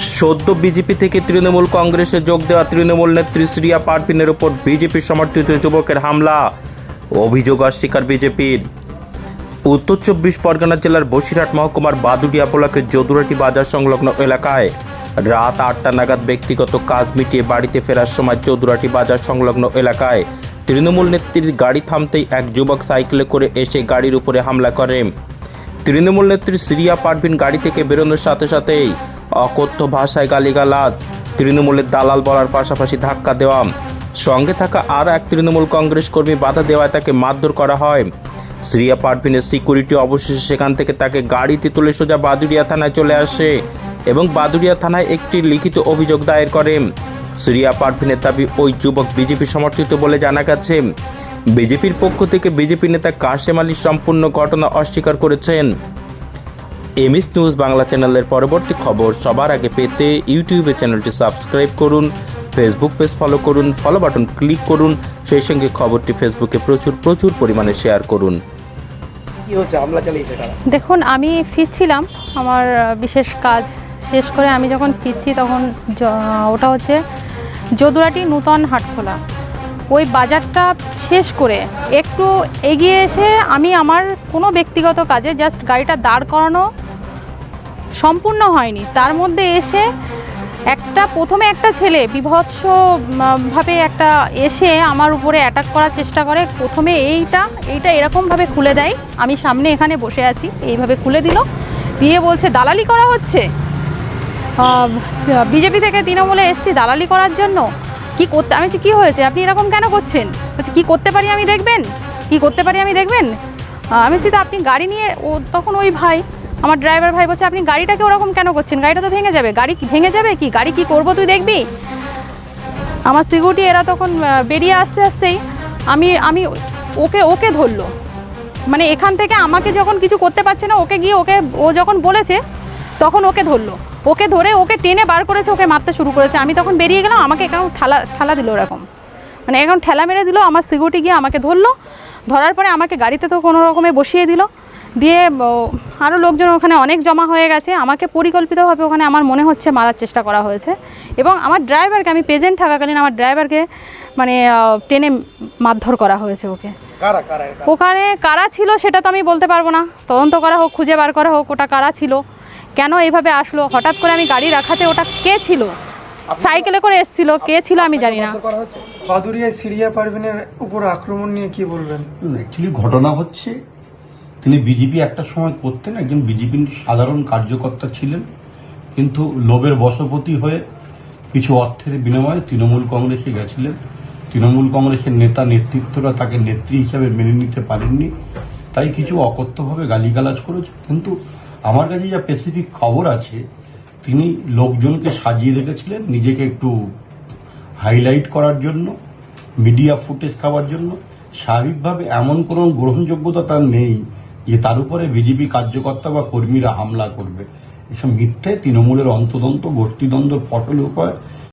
সদ্য বিজেপি থেকে তৃণমূল কংগ্রেসে যোগ দেওয়া তৃণমূল নেত্রী শ্রিয়া পারভিনের উপর বিজেপি সমর্থিত যুবকের হামলা। অভিযোগ অস্বীকার বিজেপির। উত্তর চব্বিশ পরগনা জেলার বসিরহাট মহকুমার বাদুড়িয়া ব্লকের যদুরাটি বাজার সংলগ্ন এলাকায় রাত আটটা নাগাদ ব্যক্তিগত কাজ মিটিয়ে বাড়িতে ফেরার সময় চৌধুরাটি বাজার সংলগ্ন এলাকায় তৃণমূল নেত্রীর গাড়ি থামতেই এক যুবক সাইকেলে করে এসে গাড়ির উপরে হামলা করে তৃণমূল নেত্রী সিরিয়া পারভিন গাড়ি থেকে বেরোনোর সাথে সাথেই অকথ্য ভাষায় গালিগালাজ, তৃণমূলের দালাল বলার পাশাপাশি ধাক্কা দেওয়া। সঙ্গে থাকা আর এক তৃণমূল কংগ্রেস কর্মী বাধা দেওয়ায় তাকে মারধর করা হয়। সিরিয়া পারভিনের সিকিউরিটি অবশেষে সেখান থেকে তাকে গাড়িতে তুলে সোজা বাদুড়িয়া থানায় চলে আসে এবং বাদুড়িয়া থানায় একটি লিখিত অভিযোগ দায়ের করে। সিরিয়া পারভিনের দাবি, ওই যুবক বিজেপি সমর্থিত বলে জানা গেছে। বিজেপির পক্ষ থেকে বিজেপি নেতা কাশেম আলী সম্পূর্ণ ঘটনা অস্বীকার করেছেন। এমএস নিউজ বাংলা চ্যানেলের পরবর্তী খবর সবার আগে পেতে ইউটিউবে চ্যানেলটি সাবস্ক্রাইব করুন ফেসবুক পেজ ফলো করুন ফলো বাটন ক্লিক করুন সেই সঙ্গে খবরটি ফেসবুকে প্রচুর প্রচুর পরিমাণে শেয়ার করুন। দেখুন আমি ফিরছিলাম আমার বিশেষ কাজ শেষ করে আমি যখন ফিরছি তখন ওটা হচ্ছে যদুরাটি নূতন হাটখোলা। ওই বাজারটা শেষ করে একটু এগিয়ে এসে আমি আমার কোনো ব্যক্তিগত কাজে জাস্ট গাড়িটা দাঁড় করানো সম্পূর্ণ হয়নি। তার মধ্যে এসে একটা প্রথমে একটা ছেলে বিভৎস উম, ভাবে একটা এসে আমার উপরে অ্যাটাক করার চেষ্টা করে। প্রথমে এইটা এইটা এরকমভাবে খুলে দেয়। আমি সামনে এখানে বসে আছি এইভাবে খুলে দিল। দিয়ে বলছে দালালি করা হচ্ছে? বিজেপি থেকে তৃণমূলে এসছি দালালি করার জন্য। কি করতে আমি কি হয়েছে? আপনি এরকম কেন করছেন? বলছে কী করতে পারি আমি দেখবেন? কি করতে পারি আমি দেখবেন? আমি বলছি তো আপনি গাড়ি নিয়ে ও তখন ওই ভাই আমার ড্রাইভার ভাই বলছে, আপনি গাড়িটাকে ওরকম কেন করছেন? গাড়িটা তো ভেঙে যাবে। গাড়ি ভেঙে যাবে কি? গাড়ি কি করব তুই দেখবি? আমার সিকিউরিটি এরা তখন বেরিয়ে আসতে আসতেই আমি আমি ওকে ওকে ধরলো। মানে এখান থেকে আমাকে যখন কিছু করতে পারছে না, ওকে গিয়ে ওকে, ও যখন বলেছে, তখন ওকে ধরলো। ওকে ধরে ওকে টেনে বার করেছে, ওকে মারতে শুরু করেছে। আমি তখন বেরিয়ে গেলাম, আমাকে এখন ঠালা ঠালা দিল ওরকম। মানে এখন ঠেলা মেরে দিল, আমার সিকিউরিটি গিয়ে আমাকে ধরলো। ধরার পরে আমাকে গাড়িতে তো কোনো রকমে বসিয়ে দিল। দিয়ে আরও লোকজন ওখানে অনেক জমা হয়ে গেছে। আমাকে পরিকল্পিতভাবে ওখানে আমার মনে হচ্ছে মারার চেষ্টা করা হয়েছে। এবং আমার ড্রাইভারকে আমি প্রেজেন্ট থাকাকালীন আমার ড্রাইভারকে মানে টেনে মারধর করা হয়েছে ওকে। কারা কারা এটা ওখানে কারা ছিল সেটা তো আমি বলতে পারব না। তদন্ত করা হোক খুঁজে বার করা হোক ওটা কারা ছিল কেন এইভাবে আসলো হঠাৎ করে আমি গাড়ি রাখাতে ওটা কে ছিল? সাইকেলে করে এসছিল কে ছিল আমি জানি না। বাদুরিয়ায় সিরিয়া পারভিনের উপর আক্রমণ নিয়ে কি বলবেন? অ্যাকচুয়ালি ঘটনা হচ্ছে তিনি বিজেপি একটা সময় করতেন, একজন বিজেপির সাধারণ কার্যকর্তা ছিলেন, কিন্তু লোভের বশপতি হয়ে কিছু অর্থের বিনিময়ে তৃণমূল কংগ্রেসে গেছিলেন। তৃণমূল কংগ্রেসের নেতা নেতৃত্বরা তাকে নেত্রী হিসাবে মেনে নিতে পারেননি, তাই কিছু অকথ্যভাবে গালিগালাজ করেছে কিন্তু আমার কাছে যা স্পেসিফিক খবর আছে, তিনি লোকজনকে সাজিয়ে রেখেছিলেন নিজেকে একটু হাইলাইট করার জন্য মিডিয়া ফুটেজ খাওয়ার জন্য। স্বাভাবিকভাবে এমন কোনো গ্রহণযোগ্যতা তার নেই যে তার উপরে বিজেপি কার্যকর্তা বা কর্মীরা হামলা করবে। এসব মিথ্যে তৃণমূলের অন্তদন্ত গোষ্ঠীদ্বন্দ্বের ফসল উপায়